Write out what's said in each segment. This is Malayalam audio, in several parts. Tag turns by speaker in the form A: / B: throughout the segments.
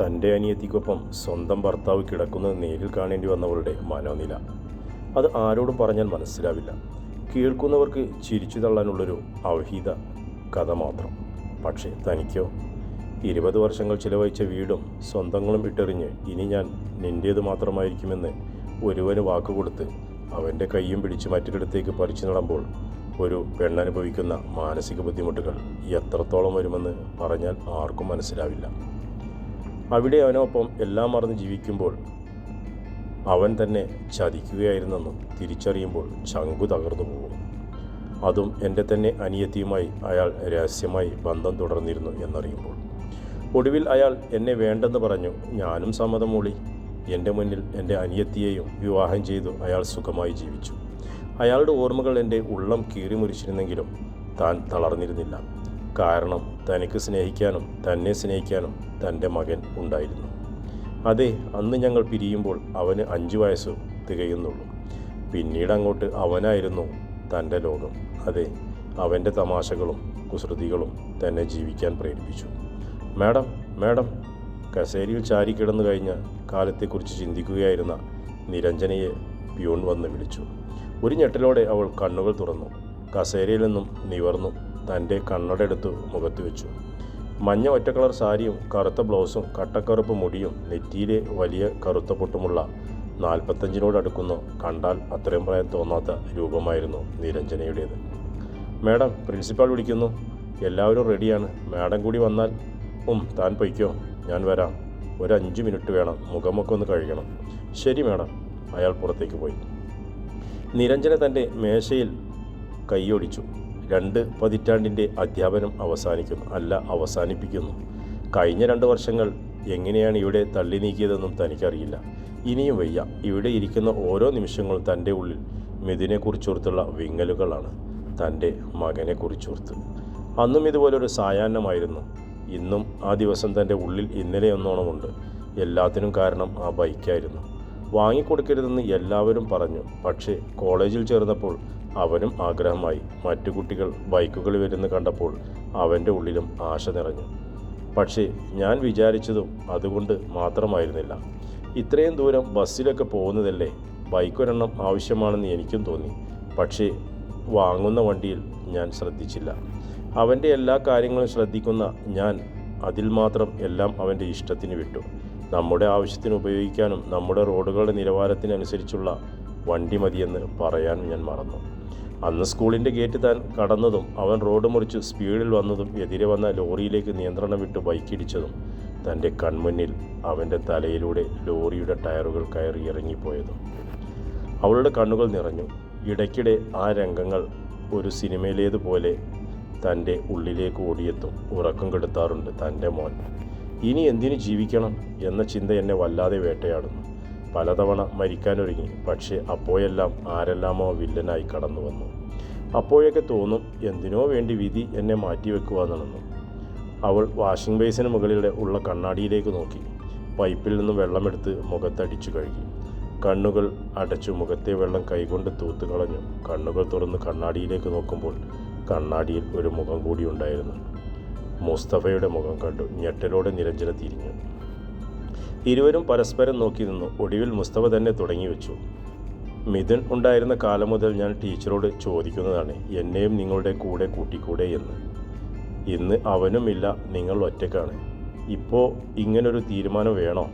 A: തന്റെ അനിയത്തിക്കൊപ്പം സ്വന്തം ഭർത്താവ് കിടക്കുന്നത് നേരിൽ കാണേണ്ടി വന്നവരുടെ മനോനില. അത് ആരോടും പറഞ്ഞാൽ മനസ്സിലാവില്ല. കേൾക്കുന്നവർക്ക് ചിരിച്ചു തള്ളാനുള്ളൊരു അവഹിത കഥ മാത്രം. പക്ഷേ തനിക്കോ? ഇരുപത് വർഷങ്ങൾ ചിലവഴിച്ച വീടും സ്വന്തങ്ങളും ഇട്ടെറിഞ്ഞ് ഇനി ഞാൻ നിന്റേത് മാത്രമായിരിക്കുമെന്ന് ഒരുവന് വാക്കുകൊടുത്ത് അവന്റെ കൈയും പിടിച്ച് മറ്റൊരിടത്തേക്ക് പറിച്ചു നടമ്പോൾ ഒരു പെണ്ണനുഭവിക്കുന്ന മാനസിക ബുദ്ധിമുട്ടുകൾ എത്രത്തോളം വരുമെന്ന് പറഞ്ഞാൽ ആർക്കും മനസ്സിലാവില്ല. അവിടെ അവനൊപ്പം എല്ലാം മറന്ന് ജീവിക്കുമ്പോൾ അവൻ തന്നെ ചതിക്കുകയായിരുന്നെന്നും തിരിച്ചറിയുമ്പോൾ ചങ്കു തകർന്നു പോകും. അതും എന്റെ തന്നെ അനിയത്തിയുമായി അയാൾ രഹസ്യമായി ബന്ധം തുടർന്നിരുന്നു എന്നറിയുമ്പോൾ. ഒടുവിൽ അയാൾ എന്നെ വേണ്ടെന്ന് പറഞ്ഞു ഞാനും സമ്മതം മൂളി. എന്റെ മുന്നിൽ എന്റെ അനിയത്തിയെയും വിവാഹം ചെയ്തു അയാൾ സുഖമായി ജീവിച്ചു. അയാളുടെ ഓർമ്മകൾ എന്റെ ഉള്ളം കീറിമുറിച്ചിരുന്നെങ്കിലും താൻ തളർന്നിരുന്നില്ല. കാരണം തനിക്ക് സ്നേഹിക്കാനും തന്നെ സ്നേഹിക്കാനും തന്റെ മകൻ ഉണ്ടായിരുന്നു. അതെ അന്ന് ഞങ്ങൾ പിരിയുമ്പോൾ അവന് അഞ്ചു വയസ്സ് തികയുന്നുള്ളൂ. പിന്നീട് അങ്ങോട്ട് അവനായിരുന്നു തന്റെ ലോകം. അതെ അവന്റെ തമാശകളും കുസൃതികളും തന്നെ ജീവിക്കാൻ പ്രേരിപ്പിച്ചു. മാഡം മാഡം കസേരയിൽ ചാരിക്കിടന്നു കഴിഞ്ഞ കാലത്തെക്കുറിച്ച് ചിന്തിക്കുകയായിരുന്ന നിരഞ്ജനയെ പ്യൂൺ വന്ന് വിളിച്ചു. ഒരു ഞെട്ടലോടെ അവൾ കണ്ണുകൾ തുറന്നു. കസേരയിൽ നിന്നും നിവർന്നു തന്റെ കണ്ണടയെടുത്ത് മുഖത്ത് വെച്ചു. മഞ്ഞ ഒറ്റ കളർ സാരിയും കറുത്ത ബ്ലൗസും കട്ടക്കറുപ്പ് മുടിയും നെറ്റിയിലെ വലിയ കറുത്ത പൊട്ടുമുള്ള നാൽപ്പത്തഞ്ചിനോട് അടുക്കുന്നു കണ്ടാൽ അത്രയും പ്രായം തോന്നാത്ത രൂപമായിരുന്നു നിരഞ്ജനയുടേത്. മാഡം പ്രിൻസിപ്പാൾ വിളിക്കുന്നു. എല്ലാവരും റെഡിയാണ്. മാഡം കൂടി വന്നാൽ ഉം താൻ പൊയ്ക്കോ. ഞാൻ വരാം. ഒരു അഞ്ച് മിനിറ്റ് വേണം. മുഖമൊക്കെ ഒന്ന് കഴിക്കണം ശരി മാഡം. അയാൾ പുറത്തേക്ക് പോയി. നിരഞ്ജന തന്റെ മേശയിൽ കൈയൊടിച്ചു രണ്ട് പതിറ്റാണ്ടിന്റെ അധ്യാപനം അവസാനിക്കുന്നു അല്ല അവസാനിപ്പിക്കുന്നു. കഴിഞ്ഞ രണ്ട് വർഷങ്ങൾ എങ്ങനെയാണ് ഇവിടെ തള്ളി നീക്കിയതെന്നും തനിക്കറിയില്ല. ഇനിയും വയ്യ. ഇവിടെ ഇരിക്കുന്ന ഓരോ നിമിഷങ്ങളും തന്റെ ഉള്ളിൽ മിഥുനെക്കുറിച്ചോർത്തുള്ള വിങ്ങലുകളാണ്. തന്റെ മകനെക്കുറിച്ചോർത്ത്. അന്നും ഇതുപോലൊരു സായാഹ്നമായിരുന്നു. ഇന്നും ആ ദിവസം തന്റെ ഉള്ളിൽ ഇന്നലെ ഒന്നോണമുണ്ട് എല്ലാത്തിനും കാരണം ആ ബൈക്കായിരുന്നു. വാങ്ങിക്കൊടുക്കരുതെന്ന് എല്ലാവരും പറഞ്ഞു. പക്ഷേ കോളേജിൽ ചേർന്നപ്പോൾ അവനും ആഗ്രഹമായി. മറ്റു കുട്ടികൾ ബൈക്കുകൾ വരുന്ന കണ്ടപ്പോൾ അവന്റെ ഉള്ളിലും ആശ നിറഞ്ഞു. പക്ഷേ ഞാൻ വിചാരിച്ചതും അതുകൊണ്ട് മാത്രമായിരുന്നില്ല. ഇത്രയും ദൂരം ബസ്സിലൊക്കെ പോകുന്നതല്ലേ? ബൈക്കൊരെണ്ണം ആവശ്യമാണെന്ന് എനിക്കും തോന്നി. പക്ഷേ വാങ്ങുന്ന വണ്ടിയിൽ ഞാൻ ശ്രദ്ധിച്ചില്ല. അവന്റെ എല്ലാ കാര്യങ്ങളും ശ്രദ്ധിക്കുന്ന ഞാൻ അതിൽ മാത്രം എല്ലാം അവന്റെ ഇഷ്ടത്തിന് വിട്ടു. നമ്മുടെ ആവശ്യത്തിന് ഉപയോഗിക്കാനും നമ്മുടെ റോഡുകളുടെ നിലവാരത്തിനനുസരിച്ചുള്ള വണ്ടി മതിയെന്ന് പറയാനും ഞാൻ മറന്നു. അന്ന് സ്കൂളിന്റെ ഗേറ്റ് താൻ കടന്നതും അവൻ റോഡ് മുറിച്ച് സ്പീഡിൽ വന്നതും എതിരെ വന്ന ലോറിയിലേക്ക് നിയന്ത്രണം വിട്ട് ബൈക്കിടിച്ചതും തന്റെ കൺമുന്നിൽ അവന്റെ തലയിലൂടെ ലോറിയുടെ ടയറുകൾ കയറി ഇറങ്ങിപ്പോയതും. അവളുടെ കണ്ണുകൾ നിറഞ്ഞു. ഇടയ്ക്കിടെ ആ രംഗങ്ങൾ ഒരു സിനിമയിലേതുപോലെ തന്റെ ഉള്ളിലേക്ക് ഓടിയെത്തും. ഉറക്കം കെടുത്താറുണ്ട് തന്റെ മോൻ. ഇനി എന്തിനു ജീവിക്കണം എന്ന ചിന്ത എന്നെ വല്ലാതെ വേട്ടയാടുന്നു. പലതവണ മരിക്കാനൊരുങ്ങി പക്ഷേ അപ്പോഴെല്ലാം ആരെല്ലാമോ വില്ലനായി കടന്നു വന്നു. അപ്പോഴൊക്കെ തോന്നും എന്തിനോ വേണ്ടി വിധി എന്നെ മാറ്റിവെക്കുവാന്നു അവൾ വാഷിംഗ് ബേസിന് മുകളിലെ ഉള്ള കണ്ണാടിയിലേക്ക് നോക്കി. പൈപ്പിൽ നിന്നും വെള്ളമെടുത്ത് മുഖത്തടിച്ചു കഴുകി. കണ്ണുകൾ അടച്ചു മുഖത്തെ വെള്ളം കൈകൊണ്ട് തൂത്തു കളഞ്ഞു കണ്ണുകൾ തുറന്ന് കണ്ണാടിയിലേക്ക് നോക്കുമ്പോൾ കണ്ണാടിയിൽ ഒരു മുഖം കൂടി ഉണ്ടായിരുന്നു. മുസ്തഫയുടെ മുഖം കണ്ടു. ഞെട്ടലോടെ നിരഞ്ജന തിരിഞ്ഞു. ഇരുവരും പരസ്പരം നോക്കി നിന്നു. ഒടുവിൽ മുസ്തഫ തന്നെ തുടങ്ങി വെച്ചു. മിഥുൻ ഉണ്ടായിരുന്ന കാലം മുതൽ ഞാൻ ടീച്ചറോട് ചോദിക്കുന്നതാണ് എന്നെയും നിങ്ങളുടെ കൂടെ കൂട്ടിക്കൂടെ എന്ന്. ഇന്ന് അവനുമില്ല നിങ്ങൾ ഒറ്റക്കാണ്. ഇപ്പോൾ ഇങ്ങനൊരു തീരുമാനം വേണോ?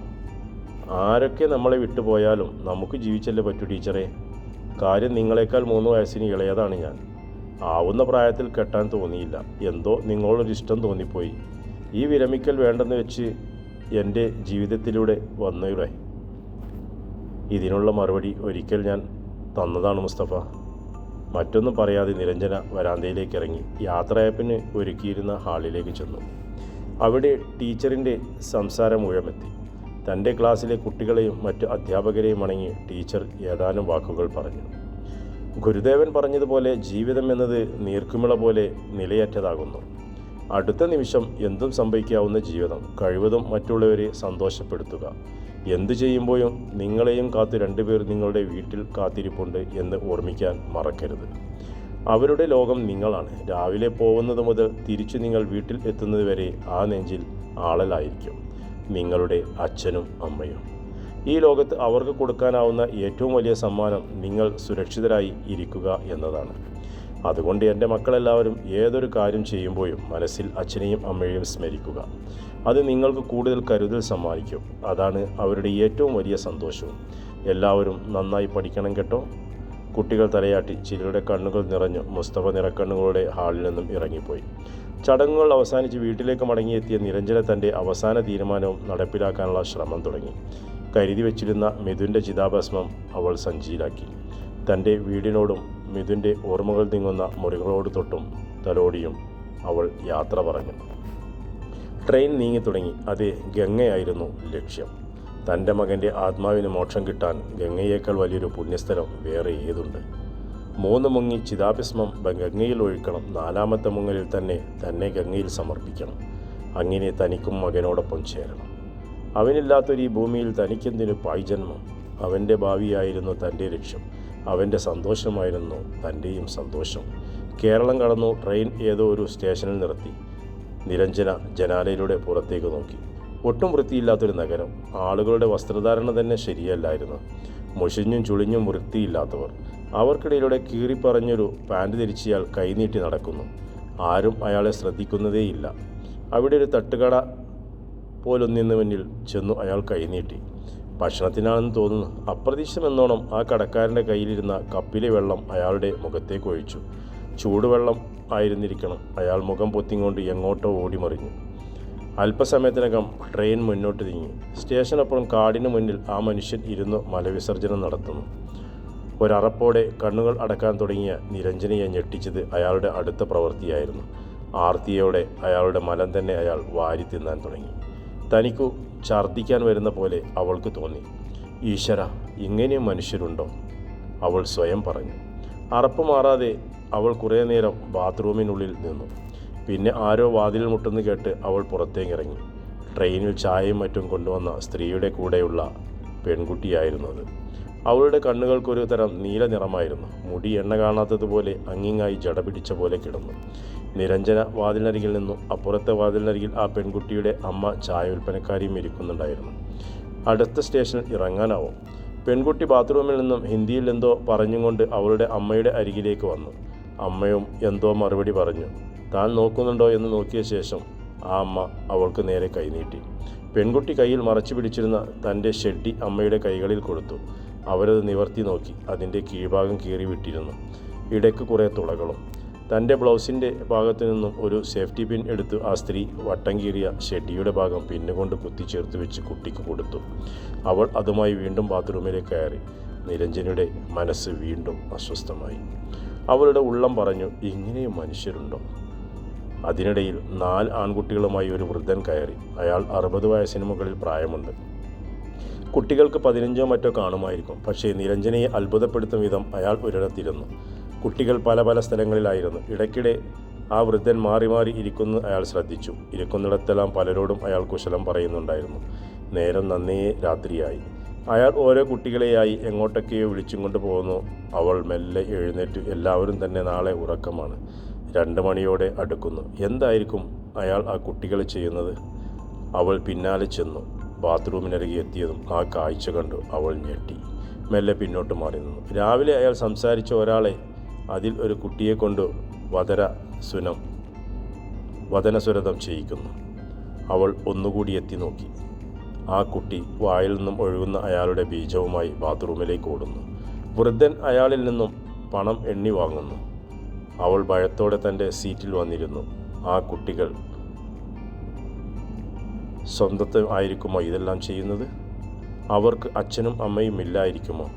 A: ആരൊക്കെ നമ്മളെ വിട്ടുപോയാലും നമുക്ക് ജീവിച്ചല്ലേ പറ്റൂ ടീച്ചറെ. കാര്യം നിങ്ങളെക്കാൾ മൂന്ന് വയസ്സിന് ഇളയതാണ് ഞാൻ. ആവുന്ന പ്രായത്തിൽ കെട്ടാൻ തോന്നിയില്ല. എന്തോ നിങ്ങളൊരു ഇഷ്ടം തോന്നിപ്പോയി. ഈ വിരമിക്കൽ വേണ്ടെന്ന് വെച്ച് എന്റെ ജീവിതത്തിലൂടെ വന്നയുടെ ഇതിനുള്ള മറുപടി ഒരിക്കൽ ഞാൻ തന്നതാണ് മുസ്തഫ. മറ്റൊന്നും പറയാതെ നിരഞ്ജന വരാന്തയിലേക്ക് ഇറങ്ങി യാത്രയപ്പിന് ഒരുക്കിയിരുന്ന ഹാളിലേക്ക് ചെന്നു. അവിടെ ടീച്ചറിന്റെ സംസാരം മുഴമെത്തി തന്റെ ക്ലാസ്സിലെ കുട്ടികളെയും മറ്റു അധ്യാപകരെയും വണങ്ങി ടീച്ചർ ഏതാനും വാക്കുകൾ പറഞ്ഞു. ഗുരുദേവൻ പറഞ്ഞതുപോലെ ജീവിതം എന്നത് നീർക്കുമിള പോലെ നിലയറ്റതാകുന്നു. അടുത്ത നിമിഷം എന്തും സംഭവിക്കാവുന്ന ജീവിതം കഴിവതും മറ്റുള്ളവരെ സന്തോഷപ്പെടുത്തുക. എന്തു ചെയ്യുമ്പോഴും നിങ്ങളെയും കാത്ത് രണ്ടുപേർ നിങ്ങളുടെ വീട്ടിൽ കാത്തിരിപ്പുണ്ട് എന്ന് ഓർമ്മിക്കാൻ മറക്കരുത്. അവരുടെ ലോകം നിങ്ങളാണ്. രാവിലെ പോകുന്നത് മുതൽ തിരിച്ചു നിങ്ങൾ വീട്ടിൽ എത്തുന്നത് വരെ ആ നെഞ്ചിൽ ആളലായിരിക്കും. നിങ്ങളുടെ അച്ഛനും അമ്മയും. ഈ ലോകത്ത് അവർക്ക് കൊടുക്കാനാവുന്ന ഏറ്റവും വലിയ സമ്മാനം നിങ്ങൾ സുരക്ഷിതരായി ഇരിക്കുക എന്നതാണ്. അതുകൊണ്ട് എന്റെ മക്കളെല്ലാവരും ഏതൊരു കാര്യം ചെയ്യുമ്പോഴും മനസ്സിൽ അച്ഛനെയും അമ്മയെയും സ്മരിക്കുക. അത് നിങ്ങൾക്ക് കൂടുതൽ കരുതൽ സമ്മാനിക്കും. അതാണ് അവരുടെ ഏറ്റവും വലിയ സന്തോഷവും. എല്ലാവരും നന്നായി പഠിക്കണം കേട്ടോ. കുട്ടികൾ തലയാട്ടി ചിലരുടെ കണ്ണുകൾ നിറഞ്ഞു മുസ്തഫ നിറക്കണ്ണുകളുടെ ഹാളിൽ നിന്നും ഇറങ്ങിപ്പോയി. ചടങ്ങുകൾ അവസാനിച്ച് വീട്ടിലേക്ക് മടങ്ങിയെത്തിയ നിരഞ്ജന തന്റെ അവസാന തീരുമാനവും നടപ്പിലാക്കാനുള്ള ശ്രമം തുടങ്ങി. കരുതി വച്ചിരുന്ന മിഥുന്റെ ചിതാഭസ്മം അവൾ സഞ്ചിയിലാക്കി. തന്റെ വീടിനോടും മിഥുന്റെ ഓർമ്മകൾ തിങ്ങുന്ന മുറികളോട് തൊട്ടും തലോടിയും അവൾ യാത്ര പറഞ്ഞു. ട്രെയിൻ നീങ്ങി തുടങ്ങി അത് ഗംഗയായിരുന്നു ലക്ഷ്യം. തന്റെ മകന്റെ ആത്മാവിന് മോക്ഷം കിട്ടാൻ ഗംഗയേക്കാൾ വലിയൊരു പുണ്യസ്ഥലം വേറെ ഏതുണ്ട്? മൂന്ന് മുങ്ങി ചിതാഭസ്മം ഗംഗയിൽ ഒഴുക്കണം. നാലാമത്തെ മുങ്ങലിൽ തന്നെ തന്നെ ഗംഗയിൽ സമർപ്പിക്കണം. അങ്ങനെ തനിക്കും മകനോടൊപ്പം ചേരണം. അവനില്ലാത്തൊരു ഈ ഭൂമിയിൽ തനിക്കെന്തിനു പായ്ജന്മം? അവന്റെ ഭാവിയായിരുന്നു തന്റെ ലക്ഷ്യം. അവന്റെ സന്തോഷമായിരുന്നു തന്റെയും സന്തോഷം. കേരളം കടന്നു ട്രെയിൻ ഏതോ ഒരു സ്റ്റേഷനിൽ നിർത്തി. നിരഞ്ജന ജനാലയിലൂടെ പുറത്തേക്ക് നോക്കി. ഒട്ടും വൃത്തിയില്ലാത്തൊരു നഗരം. ആളുകളുടെ വസ്ത്രധാരണ തന്നെ ശരിയല്ലായിരുന്നു. മുഷിഞ്ഞും ചുളിഞ്ഞും വൃത്തിയില്ലാത്തവർ. അവർക്കിടയിലൂടെ കീറിപ്പറഞ്ഞൊരു പാന്റ് ധരിച്ചയാൾ കൈനീട്ടി നടക്കുന്നു. ആരും അയാളെ ശ്രദ്ധിക്കുന്നതേയില്ല. അവിടെ ഒരു തട്ടുകട പോലൊന്നിന് മുന്നിൽ ചെന്നു അയാൾ കൈനീട്ടി ഭക്ഷണത്തിനാണെന്ന് തോന്നുന്നു. അപ്രതീക്ഷിതമെന്നോണം ആ കടക്കാരന്റെ കയ്യിലിരുന്ന കപ്പിലെ വെള്ളം അയാളുടെ മുഖത്തേക്ക് ഒഴിച്ചു. ചൂടുവെള്ളം ആയിരുന്നിരിക്കണം. അയാൾ മുഖം പൊത്തിക്കൊണ്ട് എങ്ങോട്ടോ ഓടിമറിഞ്ഞു. അല്പസമയത്തിനകം ട്രെയിൻ മുന്നോട്ട് നീങ്ങി. സ്റ്റേഷനപ്പുറം കാടിന് മുന്നിൽ ആ മനുഷ്യൻ ഇരുന്ന് മലവിസർജനം നടത്തുന്നു. ഒരറപ്പോടെ കണ്ണുകൾ അടക്കാൻ തുടങ്ങിയ നിരഞ്ജനയെ ഞെട്ടിച്ചത് അയാളുടെ അടുത്ത പ്രവൃത്തിയായിരുന്നു. ആർത്തിയോടെ അയാളുടെ മലം തന്നെ അയാൾ വാരി തിന്നാൻ തുടങ്ങി. തനിക്കു ഛർദ്ദിക്കാൻ വരുന്ന പോലെ അവൾക്ക് തോന്നി. ഈശ്വര ഇങ്ങനെയും മനുഷ്യരുണ്ടോ? അവൾ സ്വയം പറഞ്ഞു. അറപ്പ് മാറാതെ അവൾ കുറേ നേരം ബാത്റൂമിനുള്ളിൽ നിന്നു. പിന്നെ ആരോ വാതിൽ മുട്ടെന്ന് കേട്ട് അവൾ പുറത്തേക്ക് ഇറങ്ങി ട്രെയിനിൽ ചായയും മറ്റും കൊണ്ടുവന്ന സ്ത്രീയുടെ കൂടെയുള്ള പെൺകുട്ടിയായിരുന്നു അത്. അവളുടെ കണ്ണുകൾക്കൊരു തരം നീല നിറമായിരുന്നു. മുടി എണ്ണ കാണാത്തതുപോലെ അങ്ങിങ്ങായി ജട പിടിച്ച പോലെ കിടന്നു. നിരഞ്ജന വാതിലിനരികിൽ നിന്നും. അപ്പുറത്തെ വാതിലിനരികിൽ ആ പെൺകുട്ടിയുടെ അമ്മ ചായ വിൽപ്പനക്കാരിയും ഇരിക്കുന്നുണ്ടായിരുന്നു. അടുത്ത സ്റ്റേഷനിൽ ഇറങ്ങാനാവും. പെൺകുട്ടി ബാത്റൂമിൽ നിന്നും ഹിന്ദിയിൽ എന്തോ പറഞ്ഞുകൊണ്ട് അവളുടെ അമ്മയുടെ അരികിലേക്ക് വന്നു. അമ്മയും എന്തോ മറുപടി പറഞ്ഞു. താൻ നോക്കുന്നുണ്ടോ എന്ന് നോക്കിയ ശേഷം ആ അമ്മ അവൾക്ക് നേരെ കൈനീട്ടി പെൺകുട്ടി കയ്യിൽ മറച്ചു പിടിച്ചിരുന്ന തന്റെ ഷെഡ്ഡി അമ്മയുടെ കൈകളിൽ കൊടുത്തു. അവരത് നിവർത്തി നോക്കി. അതിന്റെ കീഴ്ഭാഗം കീറി വിട്ടിരുന്നു ഇടയ്ക്ക് കുറേ തുളകളും. തന്റെ ബ്ലൗസിന്റെ ഭാഗത്തു നിന്നും ഒരു സേഫ്റ്റി പിൻ എടുത്ത് ആ സ്ത്രീ വട്ടം കീറിയ ഷെഡിയുടെ ഭാഗം പിന്നുകൊണ്ട് കുത്തിച്ചേർത്ത് വെച്ച് കുട്ടിക്ക് കൊടുത്തു. അവൾ അതുമായി വീണ്ടും ബാത്റൂമിലേക്ക് കയറി. നിരഞ്ജനയുടെ മനസ്സ് വീണ്ടും അസ്വസ്ഥമായി. അവളുടെ ഉള്ളം പറഞ്ഞു ഇങ്ങനെയും മനുഷ്യരുണ്ടോ? അതിനിടയിൽ നാല് ആൺകുട്ടികളുമായി ഒരു വൃദ്ധൻ കയറി. അയാൾ അറുപത് വയസ്സിന് മുകളിൽ പ്രായമുണ്ട്. കുട്ടികൾക്ക് പതിനഞ്ചോ മറ്റോ കാണുമായിരിക്കും. പക്ഷേ നിരഞ്ജനയെ അത്ഭുതപ്പെടുത്തും വിധം അയാൾ ഒരിടത്തിരുന്നു. കുട്ടികൾ പല പല സ്ഥലങ്ങളിലായിരുന്നു. ഇടയ്ക്കിടെ ആ വൃദ്ധൻ മാറി മാറി ഇരിക്കുന്നു അയാൾ ശ്രദ്ധിച്ചു. ഇരിക്കുന്നിടത്തെല്ലാം പലരോടും അയാൾ കുശലം പറയുന്നുണ്ടായിരുന്നു. നേരം നന്നേ രാത്രിയായി. അയാൾ ഓരോ കുട്ടികളെയായി എങ്ങോട്ടൊക്കെയോ വിളിച്ചും കൊണ്ട് പോകുന്നു. അവൾ മെല്ലെ എഴുന്നേറ്റ്. എല്ലാവരും തന്നെ നാളെ ഉറക്കമാണ്. രണ്ട് മണിയോടെ അടുക്കുന്നു. എന്തായിരിക്കും അയാൾ ആ കുട്ടികളെ ചെയ്യുന്നത്? അവൾ പിന്നാലെ ചെന്നു. ബാത്റൂമിനരികെ എത്തിയതും ആ കാഴ്ച കണ്ടു. അവൾ ഞെട്ടി. മെല്ലെ പിന്നോട്ട് മാറി നിന്നു. രാവിലെ അയാൾ സംസാരിച്ച ഒരാളെ അതിൽ ഒരു കുട്ടിയെ കൊണ്ട് വദര സുനം വദനസുരതം ചെയ്യിക്കുന്നു. അവൾ ഒന്നുകൂടി എത്തി നോക്കി. ആ കുട്ടി വായിൽ നിന്നും ഒഴുകുന്ന അയാളുടെ ബീജവുമായി ബാത്റൂമിലേക്ക് ഓടുന്നു. വൃദ്ധൻ അയാളിൽ നിന്നും പണം എണ്ണി വാങ്ങുന്നു. അവൾ ഭയത്തോടെ തന്റെ സീറ്റിൽ വന്നിരുന്നു. ആ കുട്ടികൾ സ്വന്തത്തെ ആയിരിക്കുമോ ഇതെല്ലാം ചെയ്യുന്നത്? അവർക്ക് അച്ഛനും അമ്മയും ഇല്ലായിരിക്കുമോ?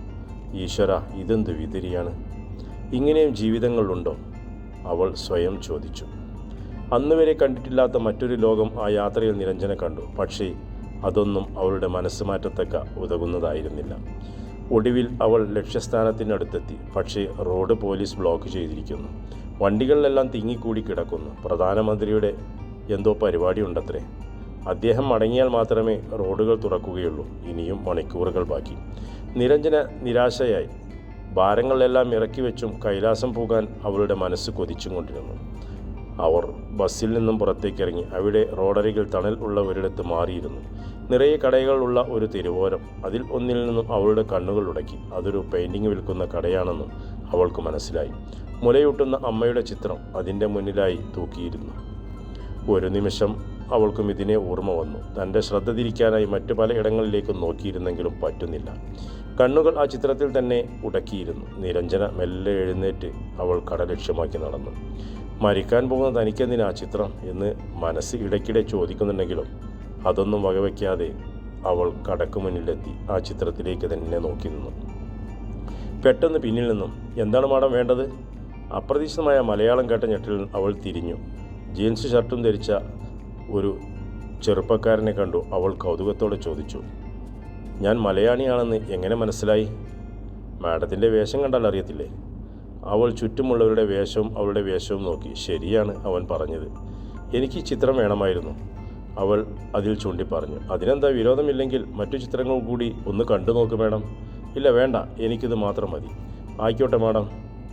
A: ഈശ്വര ഇതെന്ത് വിതിരിയാണ്? ഇങ്ങനെയും ജീവിതങ്ങളുണ്ടോ അവൾ സ്വയം ചോദിച്ചു. അന്ന് വരെ കണ്ടിട്ടില്ലാത്ത മറ്റൊരു ലോകം ആ യാത്രയിൽ നിരഞ്ജന കണ്ടു. പക്ഷേ അതൊന്നും അവളുടെ മനസ്സ് മാറ്റത്തക്ക ഉതകുന്നതായിരുന്നില്ല. ഒടുവിൽ അവൾ ലക്ഷ്യസ്ഥാനത്തിനടുത്തെത്തി. പക്ഷേ റോഡ് പോലീസ് ബ്ലോക്ക് ചെയ്തിരിക്കുന്നു. വണ്ടികളിലെല്ലാം തിങ്ങിക്കൂടി കിടക്കുന്നു. പ്രധാനമന്ത്രിയുടെ എന്തോ പരിപാടി ഉണ്ടത്രേ. അദ്ദേഹം മടങ്ങിയാൽ മാത്രമേ റോഡുകൾ തുറക്കുകയുള്ളൂ. ഇനിയും മണിക്കൂറുകൾ ബാക്കി. നിരഞ്ജന നിരാശയായി. ഭാരങ്ങളെല്ലാം ഇറക്കി വെച്ചും കൈലാസം പോകാൻ അവളുടെ മനസ്സ് കൊതിച്ചും കൊണ്ടിരുന്നു. അവർ ബസ്സിൽ നിന്നും പുറത്തേക്കിറങ്ങി അവിടെ റോഡരികിൽ തണൽ ഉള്ള ഒരിടത്ത് മാറിയിരുന്നു. നിറയെ കടകളുള്ള ഒരു തെരുവോരം. അതിൽ ഒന്നിൽ നിന്നും അവളുടെ കണ്ണുകൾ ഉടക്കി. അതൊരു പെയിന്റിങ് വിൽക്കുന്ന കടയാണെന്നും അവൾക്ക് മനസ്സിലായി. മുലയൂട്ടുന്ന അമ്മയുടെ ചിത്രം അതിന്റെ മുന്നിലായി തൂക്കിയിരുന്നു. ഒരു നിമിഷം അവൾക്കും ഇതിനെ ഓർമ്മ വന്നു. തന്റെ ശ്രദ്ധ തിരിക്കാനായി മറ്റു പല ഇടങ്ങളിലേക്കും നോക്കിയിരുന്നെങ്കിലും പറ്റുന്നില്ല. കണ്ണുകൾ ആ ചിത്രത്തിൽ തന്നെ ഉടക്കിയിരുന്നു. നിരഞ്ജന മെല്ലെ എഴുന്നേറ്റ് അവൾ കട ലക്ഷ്യമാക്കി നടന്നു. മരിക്കാൻ പോകുന്ന തനിക്കെന്തിനാ ചിത്രം എന്ന് മനസ്സ് ഇടയ്ക്കിടെ ചോദിക്കുന്നുണ്ടെങ്കിലും അതൊന്നും വകവയ്ക്കാതെ അവൾ കടക്ക് മുന്നിലെത്തി ആ ചിത്രത്തിലേക്ക് തന്നെ നോക്കി നിന്നു. പെട്ടെന്ന് പിന്നിൽ നിന്നും എന്താണ് മാഡം വേണ്ടത്? അപ്രതീക്ഷിതമായ മലയാളം കേട്ട ഞെട്ടിൽ അവൾ തിരിഞ്ഞു. ജീൻസ് ഷർട്ടും ധരിച്ച ഒരു ചെറുപ്പക്കാരനെ കണ്ടു അവൾ കൗതുകത്തോടെ ചോദിച്ചു ഞാൻ മലയാളിയാണെന്ന് എങ്ങനെ മനസ്സിലായി? മാഡത്തിന്റെ വേഷം കണ്ടാൽ അറിയത്തില്ലേ? അവൾ ചുറ്റുമുള്ളവരുടെ വേഷവും അവളുടെ വേഷവും നോക്കി ശരിയാണ് അവൻ പറഞ്ഞത്. എനിക്ക് ചിത്രം വേണമായിരുന്നു അവൾ അതിൽ ചൂണ്ടി പറഞ്ഞു അതിനെന്താ വിരോധമില്ലെങ്കിൽ മറ്റു ചിത്രങ്ങൾ കൂടി ഒന്ന് കണ്ടു നോക്ക് വേണം ഇല്ല വേണ്ട. എനിക്കിത് മാത്രം മതി. ആയിക്കോട്ടെ മാഡം.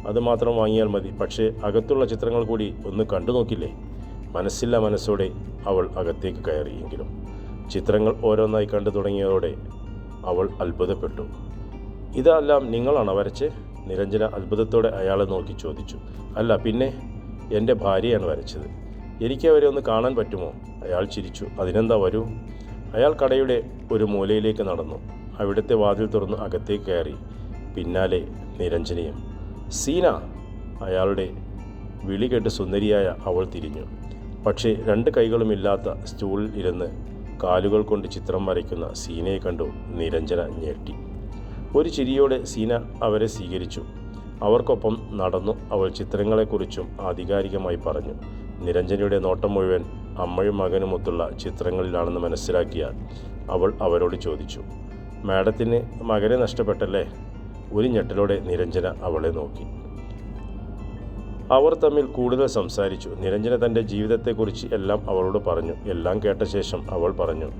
A: അത് മാത്രം വാങ്ങിയാൽ മതി. പക്ഷേ അകത്തുള്ള ചിത്രങ്ങൾ കൂടി ഒന്ന് കണ്ടു നോക്കില്ലേ? മനസ്സില്ല മനസ്സോടെ അവൾ അകത്തേക്ക് കയറിയെങ്കിലും ചിത്രങ്ങൾ ഓരോന്നായി കണ്ടു തുടങ്ങിയതോടെ അവൾ അത്ഭുതപ്പെട്ടു. ഇതെല്ലാം നിങ്ങളാണ് വരച്ച്? നിരഞ്ജന അത്ഭുതത്തോടെ അയാളെ നോക്കി ചോദിച്ചു. അല്ല പിന്നെ എന്റെ ഭാര്യയാണ് വരച്ചത്. എനിക്ക് അവരെ ഒന്ന് കാണാൻ പറ്റുമോ? അയാൾ ചിരിച്ചു. അതിനെന്താ വരൂ? അയാൾ കടയുടെ ഒരു മൂലയിലേക്ക് നടന്നു. അവിടുത്തെ വാതിൽ തുറന്ന് അകത്തേക്ക് കയറി. പിന്നാലെ നിരഞ്ജനയും. സീന! അയാളുടെ വിളി കേട്ട് സുന്ദരിയായ അവൾ തിരിഞ്ഞു. പക്ഷേ രണ്ട് കൈകളുമില്ലാത്ത സ്റ്റൂളിൽ ഇരുന്ന് കാലുകൾ കൊണ്ട് ചിത്രം വരയ്ക്കുന്ന സീനയെ കണ്ടു നിരഞ്ജന ഞെട്ടി. ഒരു ചിരിയോടെ സീന അവരെ സ്വീകരിച്ചു. അവർക്കൊപ്പം നടന്നു അവൾ ചിത്രങ്ങളെക്കുറിച്ചും ആധികാരികമായി പറഞ്ഞു. നിരഞ്ജനയുടെ നോട്ടം മുഴുവൻ അമ്മയും മകനുമൊത്തുള്ള ചിത്രങ്ങളിലാണെന്ന് മനസ്സിലാക്കിയാൽ അവൾ അവരോട് ചോദിച്ചു മാഡത്തിന് മകനെ നഷ്ടപ്പെട്ടല്ലേ? ഒരു ഞെട്ടലോടെ നിരഞ്ജന അവളെ നോക്കി. അവർ തമ്മിൽ കൂടുതൽ സംസാരിച്ചു. നിരഞ്ജന തന്റെ ജീവിതത്തെക്കുറിച്ച് എല്ലാം അവളോട് പറഞ്ഞു. എല്ലാം കേട്ട ശേഷം അവൾ പറഞ്ഞു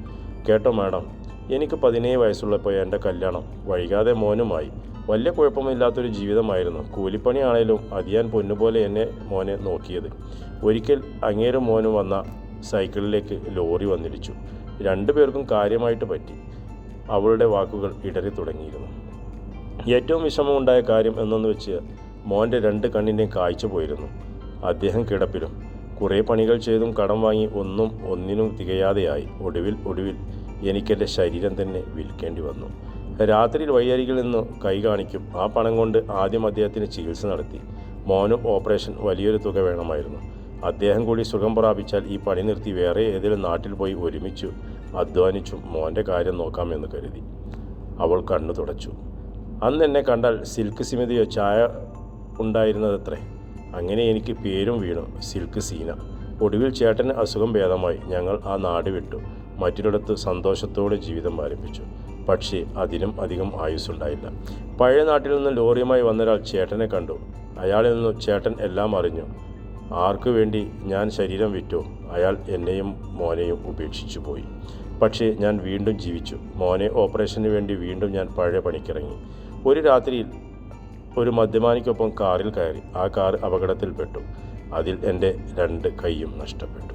A: കേട്ടോ മാഡം എനിക്ക് പതിനേഴ് വയസ്സുള്ളപ്പോൾ എന്റെ കല്യാണം വൈകാതെ മോനുമായി. വലിയ കുഴപ്പമില്ലാത്തൊരു ജീവിതമായിരുന്നു. കൂലിപ്പണിയാണേലും അതിയാൻ പൊന്നുപോലെ എന്നെ മോനെ നോക്കിയത്. ഒരിക്കൽ അങ്ങേരും മോനും വന്ന സൈക്കിളിലേക്ക് ലോറി വന്നിടിച്ചു. രണ്ടുപേർക്കും കാര്യമായിട്ട് പറ്റി. അവളുടെ വാക്കുകൾ ഇടറി തുടങ്ങിയിരുന്നു ഏറ്റവും വിഷമമുണ്ടായ കാര്യം എന്നൊന്ന് വെച്ച് മോന്റെ രണ്ട് കണ്ണിന്റെയും കാഴ്ച പോയിരുന്നു. അദ്ദേഹം കിടപ്പിലും. കുറേ പണികൾ ചെയ്തും കടം വാങ്ങി ഒന്നും ഒന്നിനും തികയാതെയായി. ഒടുവിൽ ഒടുവിൽ എനിക്കെന്റെ ശരീരം തന്നെ വിൽക്കേണ്ടി വന്നു. രാത്രിയിൽ വയ്യരികിൽ നിന്ന് കൈ കാണിക്കും. ആ പണം കൊണ്ട് ആദ്യം അദ്ദേഹത്തിന് ചികിത്സ നടത്തി. മോനും ഓപ്പറേഷൻ വലിയൊരു തുക വേണമായിരുന്നു. അദ്ദേഹം കൂടി സുഖം പ്രാപിച്ചാൽ ഈ പണി നിർത്തി വേറെ ഏതെങ്കിലും നാട്ടിൽ പോയി ഒരുമിച്ചു അധ്വാനിച്ചും മോന്റെ കാര്യം നോക്കാമെന്ന് കരുതി. അവൾ കണ്ണു തുടച്ചു. അന്ന് എന്നെ കണ്ടാൽ സിൽക്ക് സിമിതിയോ ചായ ഉണ്ടായിരുന്നതത്രേ. അങ്ങനെ എനിക്ക് പേരും വീണു. സിൽക്ക് സീന. ഒടുവിൽ ചേട്ടന് അസുഖം ഭേദമായി. ഞങ്ങൾ ആ നാട് വിട്ടു. മറ്റൊരിടത്ത് സന്തോഷത്തോടെ ജീവിതം ആരംഭിച്ചു. പക്ഷേ അതിനും അധികം ആയുസ്സുണ്ടായില്ല. പഴയ നാട്ടിൽ നിന്ന് ലോറിയുമായി വന്നൊരാൾ ചേട്ടനെ കണ്ടു. അയാളിൽ നിന്ന് ചേട്ടൻ എല്ലാം അറിഞ്ഞു. ആർക്കു വേണ്ടി ഞാൻ ശരീരം വിറ്റു അയാൾ എന്നെയും മോനെയും ഉപേക്ഷിച്ചു പോയി. പക്ഷേ ഞാൻ വീണ്ടും ജീവിച്ചു. മോനെ ഓപ്പറേഷന് വേണ്ടി വീണ്ടും ഞാൻ പഴയ പണിക്കിറങ്ങി. ഒരു രാത്രിയിൽ ഒരു മദ്യപാനിക്കൊപ്പം കാറിൽ കയറി. ആ കാർ അപകടത്തിൽപ്പെട്ടു. അതിൽ എന്റെ രണ്ട് കൈയും നഷ്ടപ്പെട്ടു.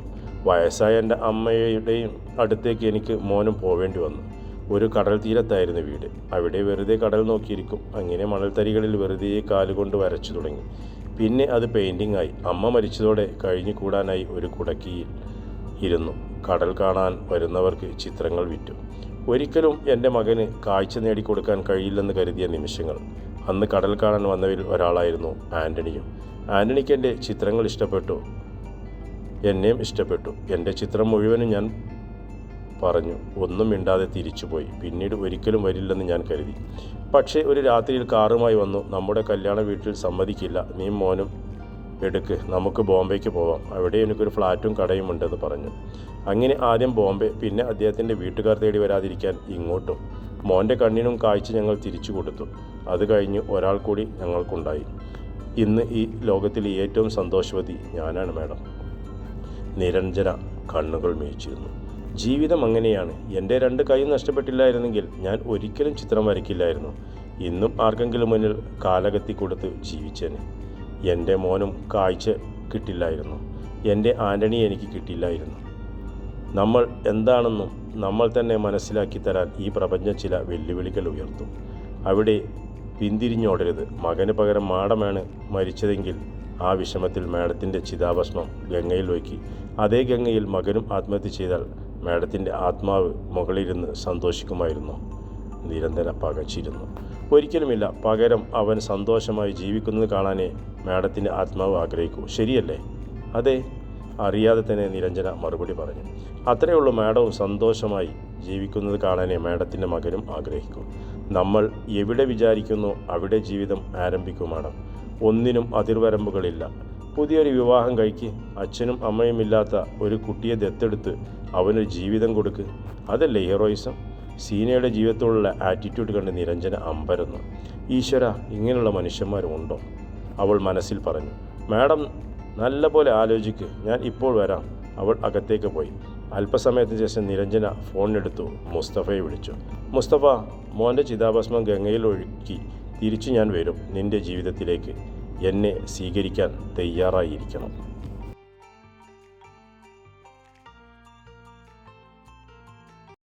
A: വയസ്സായ എന്റെ അമ്മയുടെയും അടുത്തേക്ക് എനിക്ക് മോനും പോവേണ്ടി വന്നു. ഒരു കടൽ തീരത്തായിരുന്നു വീട്. അവിടെ വെറുതെ കടൽ നോക്കിയിരിക്കും. അങ്ങനെ മണൽത്തരികളിൽ വെറുതെ കാലുകൊണ്ട് വരച്ചു തുടങ്ങി. പിന്നെ അത് പെയിന്റിംഗ് ആയി അമ്മ മരിച്ചതോടെ കഴിഞ്ഞു കൂടാനായി ഒരു കുടക്കിയിൽ ഇരുന്നു. കടൽ കാണാൻ വരുന്നവർക്ക് ചിത്രങ്ങൾ വിറ്റു. ഒരിക്കലും എന്റെ മകന് കാഴ്ച നേടിക്കൊടുക്കാൻ കഴിയില്ലെന്ന് കരുതിയ നിമിഷങ്ങൾ. അന്ന് കടൽ കാണാൻ വന്നവരിൽ ഒരാളായിരുന്നു ആന്റണിയും ആന്റണിക്ക് എന്റെ ചിത്രങ്ങൾ ഇഷ്ടപ്പെട്ടു. എന്നെയും ഇഷ്ടപ്പെട്ടു. എന്റെ ചിത്രം മുഴുവനും ഞാൻ പറഞ്ഞു. ഒന്നും മിണ്ടാതെ തിരിച്ചുപോയി. പിന്നീട് ഒരിക്കലും വരില്ലെന്ന് ഞാൻ കരുതി. പക്ഷേ ഒരു രാത്രിയിൽ കാറുമായി വന്നു. നമ്മുടെ കല്യാണ വീട്ടിൽ സമ്മതിക്കില്ല. നീ മോനും എടുക്ക്. നമുക്ക് ബോംബെക്ക് പോവാം. അവിടെ എനിക്കൊരു ഫ്ലാറ്റും കടയും ഉണ്ടെന്ന് പറഞ്ഞു. അങ്ങനെ ആദ്യം ബോംബെ പിന്നെ അദ്ദേഹത്തിന്റെ വീട്ടുകാർ തേടി വരാതിരിക്കാൻ ഇങ്ങോട്ടും. മോന്റെ കണ്ണിനും കാഴ്ച ഞങ്ങൾ തിരിച്ചു കൊടുത്തു. അത് കഴിഞ്ഞ് ഒരാൾ കൂടി ഞങ്ങൾക്കുണ്ടായി. ഇന്ന് ഈ ലോകത്തിൽ ഏറ്റവും സന്തോഷവതി ഞാനാണ് മാഡം. നിരഞ്ജന കണ്ണുകൾ മേയിച്ചിരുന്നു ജീവിതം അങ്ങനെയാണ്. എന്റെ രണ്ട് കൈ നഷ്ടപ്പെട്ടില്ലായിരുന്നെങ്കിൽ ഞാൻ ഒരിക്കലും ചിത്രം വരയ്ക്കില്ലായിരുന്നു. ഇന്നും ആർക്കെങ്കിലും മുന്നിൽ കാലകത്തി കൊടുത്ത് ജീവിച്ചേനെ. എന്റെ മോനും കാഴ്ച കിട്ടില്ലായിരുന്നു. എന്റെ ആന്റണി എനിക്ക് കിട്ടില്ലായിരുന്നു. നമ്മൾ എന്താണെന്നും നമ്മൾ തന്നെ മനസ്സിലാക്കി തരാൻ ഈ പ്രപഞ്ചം ചില വെല്ലുവിളികൾ ഉയർത്തും. അവിടെ പിന്തിരിഞ്ഞോടരുത്. മകന് പകരം മാഡമാണ് മരിച്ചതെങ്കിൽ ആ വിഷമത്തിൽ മാഡത്തിന്റെ ചിതാഭസ്മം ഗംഗയിൽ ഒഴുക്കി അതേ ഗംഗയിൽ മകനും ആത്മഹത്യ ചെയ്താൽ മാഡത്തിന്റെ ആത്മാവ് മുകളിലിരുന്ന് സന്തോഷിക്കുമായിരുന്നു. നിരന്തര പകച്ചിരുന്നു. ഒരിക്കലുമില്ല പകരം അവൻ സന്തോഷമായി ജീവിക്കുന്നത് കാണാനേ മാഡത്തിന്റെ ആത്മാവ് ആഗ്രഹിക്കൂ. ശരിയല്ലേ? അതെ അറിയാതെ തന്നെ നിരഞ്ജന മറുപടി പറഞ്ഞു. അത്രയേ ഉള്ളൂ മാഡവും സന്തോഷമായി ജീവിക്കുന്നത് കാണാനേ മാഡത്തിന്റെ മകനും ആഗ്രഹിക്കൂ. നമ്മൾ എവിടെ വിചാരിക്കുന്നു അവിടെ ജീവിതം ആരംഭിക്കുമാണ്. ഒന്നിനും അതിർവരമ്പുകളില്ല. പുതിയൊരു വിവാഹം കഴിക്ക്. അച്ഛനും അമ്മയും ഇല്ലാത്ത ഒരു കുട്ടിയെ ദത്തെടുത്ത് അവനൊരു ജീവിതം കൊടുക്ക്. അതല്ലേ ഹീറോയിസം? സീനയുടെ ജീവിതത്തോടുള്ള ആറ്റിറ്റ്യൂഡ് കണ്ട് നിരഞ്ജന അമ്പരന്നു. ഈശ്വര ഇങ്ങനെയുള്ള മനുഷ്യന്മാരുണ്ടോ അവൾ മനസ്സിൽ പറഞ്ഞു. മാഡം നല്ല പോലെ ആലോചിക്ക്. ഞാൻ ഇപ്പോൾ വരാം. അവൾ അകത്തേക്ക് പോയി. അല്പസമയത്തിന് ശേഷം നിരഞ്ജന ഫോണിനെടുത്തു മുസ്തഫയെ വിളിച്ചു. മുസ്തഫ മോന്റെ ചിതാഭസ്മം ഗംഗയിൽ ഒഴുക്കി തിരിച്ചു ഞാൻ വരും. നിന്റെ ജീവിതത്തിലേക്ക് എന്നെ സ്വീകരിക്കാൻ തയ്യാറായിരിക്കണം.